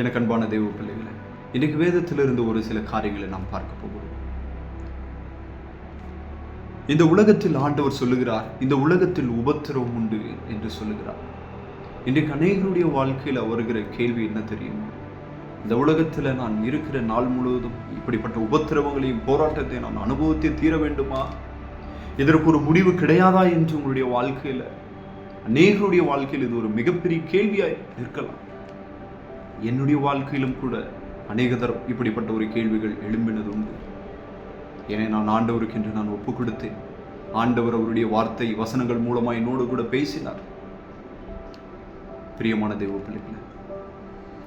எனக்கு அன்பான தெய்வ பிள்ளைகளை இன்றைக்கு வேதத்திலிருந்து ஒரு சில காரியங்களை நாம் பார்க்க போகிறோம். இந்த உலகத்தில் ஆண்டவர் சொல்லுகிறார் இந்த உலகத்தில் உபத்திரவம் உண்டு என்று சொல்லுகிறார். இன்றைக்கு அநேகருடைய வாழ்க்கையில் வருகிற கேள்வி என்ன தெரியுமா? இந்த உலகத்தில் நான் இருக்கிற நாள் முழுவதும் இப்படிப்பட்ட உபத்திரவங்களையும் போராட்டத்தை நான் அனுபவித்து தீர வேண்டுமா? இதற்கு ஒரு முடிவு கிடையாதா என்று உங்களுடைய வாழ்க்கையில்? அநேகருடைய வாழ்க்கையில் இது ஒரு மிகப்பெரிய கேள்வியாய் இருக்கலாம். என்னுடைய வாழ்க்கையிலும் கூட அநேக தரம் இப்படிப்பட்ட ஒரு கேள்விகள் எழும்பினது உண்டு. ஏனே நான் ஆண்டவருக்கு என்று நான் ஒப்பு கொடுத்தேன் ஆண்டவர் அவருடைய வார்த்தை வசனங்கள் மூலமாக என்னோடு கூட பேசினார். பிரியமான தெய்வ பிள்ளைகளை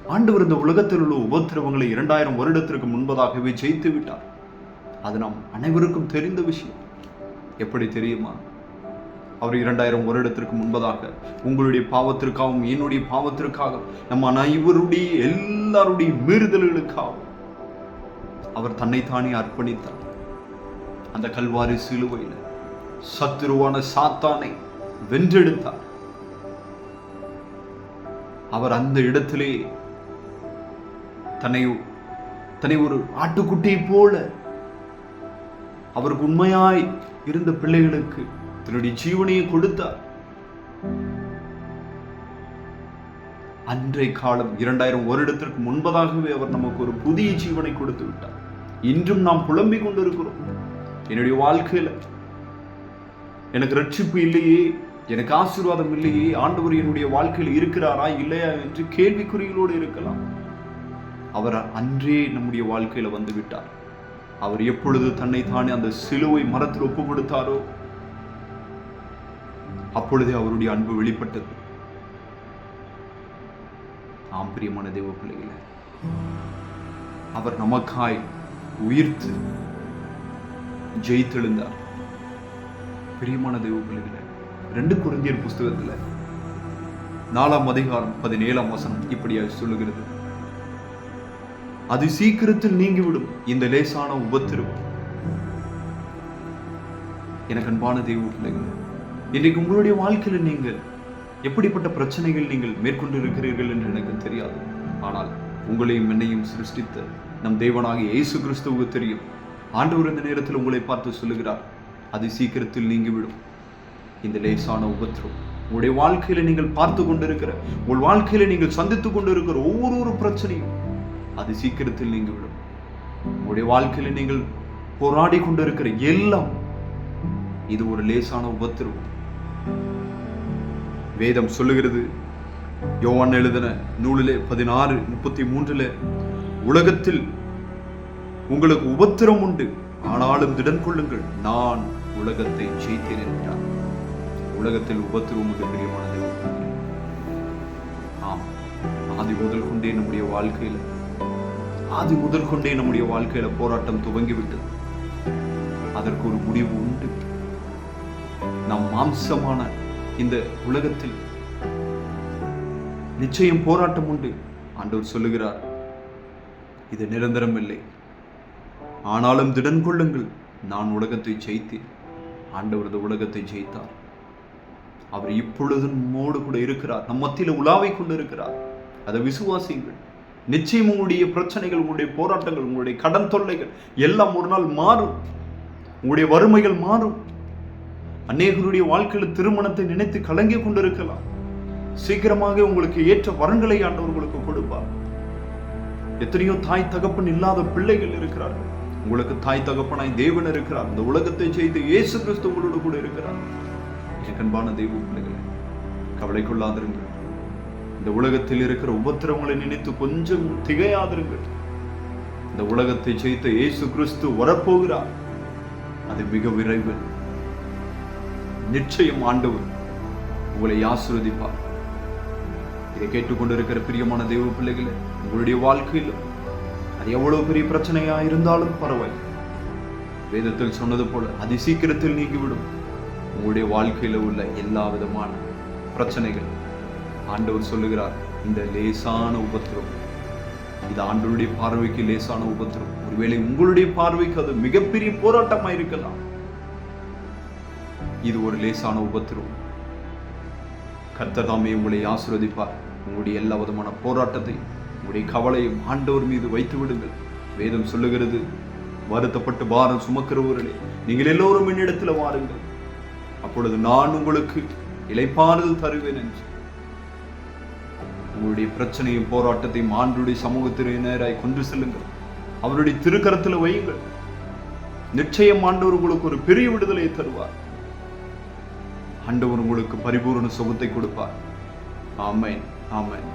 ஆண்டவர் இந்த உலகத்தில் உள்ள உபத்திரவங்களை இரண்டாயிரம் வருடத்திற்கு முன்பதாகவே ஜெயித்து விட்டார் அது நாம் அனைவருக்கும் தெரிந்த விஷயம். எப்படி தெரியுமா? அவர் இரண்டாயிரம் வருடத்திற்கு முன்பதாக உங்களுடைய பாவத்திற்காகவும் என்னுடைய பாவத்திற்காகவும் நம்ம அனைவருடைய எல்லாருடைய மீறுதல்களுக்காகவும் அவர் தன்னைத்தானே அர்ப்பணித்தார். அந்த கல்வாரி சிலுவையில் சத்துருவான சாத்தானை வென்றெடுத்தார். அவர் அந்த இடத்திலே தன்னை தன்னை ஒரு ஆட்டுக்குட்டியை போல அவருக்கு உண்மையாய் இருந்த பிள்ளைகளுக்கு தன்னுடைய ஜீவனையை கொடுத்தார். அன்றைய காலம் இரண்டாயிரம் வருடத்திற்கு முன்பதாகவே அவர் நமக்கு ஒரு புதிய ஜீவனை கொடுத்து விட்டார். இன்றும் நாம் புலம்பிக் கொண்டிருக்கிறோம். என்னுடைய வாழ்க்கையில எனக்கு ரட்சிப்பு இல்லையே எனக்கு ஆசீர்வாதம் இல்லையே ஆண்டவர் என்னுடைய வாழ்க்கையில் இருக்கிறாரா இல்லையா என்று கேள்விக்குறிகளோடு இருக்கலாம். அவர் அன்றே நம்முடைய வாழ்க்கையில வந்து விட்டார். அவர் எப்பொழுது தன்னை தானே அந்த சிலுவை மரத்தில் ஒப்பு கொடுத்தாரோ அப்பொழுதே அவருடைய அன்பு வெளிப்பட்டது. ஆம் பிரியமான தேவ பிள்ளைகளே அவர் நமக்காய் உயிர்த்து ஜெயித்தெழுந்தார். பிரியமான தேவ பிள்ளைகளை ரெண்டு குறைஞ்சியர் புஸ்தகத்தில் நாலாம் அதிகாரம் பதினேழாம் வசனம் இப்படியாக சொல்லுகிறது. அது சீக்கிரத்தில் நீங்கிவிடும் இந்த லேசான உபத்திரம் எனக்கு அன்பான தெய்வ பிள்ளைகள் இன்றைக்கு உங்களுடைய வாழ்க்கையில் நீங்கள் எப்படிப்பட்ட பிரச்சனைகள் நீங்கள் மேற்கொண்டு இருக்கிறீர்கள் என்று எனக்கு தெரியாது. ஆனால் உங்களையும் என்னையும் சிருஷ்டித்த நம் தேவனாகிய இயேசு கிறிஸ்துவுக்கு தெரியும். ஆண்டவர் இந்த நேரத்தில் உங்களை பார்த்து சொல்லுகிறார் அது சீக்கிரத்தில் நீங்கிவிடும். இந்த லேசான உபத்திரம் உங்களுடைய வாழ்க்கையில நீங்கள் பார்த்து கொண்டிருக்கிற உங்கள் வாழ்க்கையில நீங்கள் சந்தித்துக் கொண்டிருக்கிற ஒவ்வொரு ஒரு பிரச்சனையும் அது சீக்கிரத்தில் நீங்கிவிடும். உங்களுடைய வாழ்க்கையில நீங்கள் போராடி கொண்டிருக்கிற எல்லாம் இது ஒரு லேசான உபத்திரம். வேதம் சொல்லுகிறது. யோவான் எழுதின நூலிலே பதினாறு முப்பத்தி மூன்றில் உலகத்தில் உங்களுக்கு உபத்திரம் உண்டு. ஆனாலும் திடன் கொள்ளுங்கள். நான் உலகத்தை ஜெயித்தேன் என்கிறார் உலகத்தில் உபத்திரம் உண்டு பிரியமானது ஆம். ஆதி முதல் கொண்டே நம்முடைய வாழ்க்கையில ஆதி முதல் கொண்டே நம்முடைய வாழ்க்கையில போராட்டம் துவங்கிவிட்டது. அதற்கு ஒரு முடிவு உண்டு. நம் மாம்சமான இந்த உலகத்தில் நிச்சயம் போராட்டம் உண்டு ஆண்டவர் சொல்லுகிறார். இது நிரந்தரம் இல்லை. ஆனாலும் திடன் கொள்ளுங்கள் நான் உலகத்தை ஜெயித்தேன். ஆண்டவரது உலகத்தை ஜெயித்தார். அவர் இப்பொழுது மோடு கூட இருக்கிறார். நம் மத்தியில் உலாவை கொண்டு இருக்கிறார் அதை விசுவாசியுங்கள். நிச்சயம் உங்களுடைய பிரச்சனைகள் உங்களுடைய போராட்டங்கள் உங்களுடைய கடன் தொல்லைகள் எல்லாம் ஒரு நாள் மாறும். உங்களுடைய வறுமைகள் மாறும். அநேகருடைய வாழ்க்கையில் திருமணத்தை நினைத்து கலங்கி கொண்டிருக்கலாம். சீக்கிரமாக உங்களுக்கு ஏற்ற வரங்களை ஆண்டவர் உங்களுக்கு கொடுப்பார். எத்தனையோ தாய் தகப்பன் இல்லாத பிள்ளைகள் இருக்கிறார்கள். உங்களுக்கு தாய் தகப்பனாய் தேவன் இருக்கிறார். இந்த உலகத்தை செய்து இயேசு கிறிஸ்து உங்களோடு கூட இருக்கிறார். எனக்கு அன்பான தெய்வ பிள்ளைகளை கவலை கொள்ளாதிருங்கள் இந்த உலகத்தில் இருக்கிற உபத்திரவங்களை நினைத்து கொஞ்சம் திகையாதிருங்கள். இந்த உலகத்தை செய்து இயேசு கிறிஸ்து வரப்போகிறார். அது மிக விரைவில் நிச்சயம் ஆண்டவர் உங்களை ஆசிர்வதிப்பார். இதை கேட்டுக்கொண்டிருக்கிற பிரியமான தெய்வ பிள்ளைகளே உங்களுடைய வாழ்க்கையிலும் அது எவ்வளவு பெரிய பிரச்சனையா இருந்தாலும் பரவாயில்லை. வேதத்தில் சொன்னது போல அதி சீக்கிரத்தில் நீங்கிவிடும். உங்களுடைய வாழ்க்கையில உள்ள எல்லா விதமான பிரச்சனைகள் ஆண்டவர் சொல்லுகிறார் இந்த லேசான உபத்திரம். இது ஆண்டவருடைய பார்வைக்கு லேசான உபத்திரம். ஒருவேளை உங்களுடைய பார்வைக்கு அது மிகப்பெரிய போராட்டமாக இருக்கலாம் இது ஒரு லேசான உபத்திரம். கத்தர்தாமே உங்களை ஆசிர்வதிப்பார். உங்களுடைய எல்லா விதமான போராட்டத்தை உங்களுடைய கவலையும் ஆண்டவர் மீது வைத்து விடுங்கள். வேதம் சொல்லுகிறது வருத்தப்பட்டு பாரம் சுமக்கிறவர்களே நீங்கள் எல்லோரும் என்னிடத்தில் வாருங்கள். அப்பொழுது நான் உங்களுக்கு இழைப்பானது தருவேன் என்று. உங்களுடைய பிரச்சனையும் போராட்டத்தையும் ஆண்டுடைய சமூகத்தினராய் கொண்டு செல்லுங்கள். அவருடைய திருக்கரத்தில் வையுங்கள். நிச்சயம் ஆண்டவர் உங்களுக்கு ஒரு பெரிய விடுதலையை தருவார். ஆண்டவர் உங்களுக்கு பரிபூர்ண சுகத்தை கொடுப்பார். ஆமேன் ஆமேன்.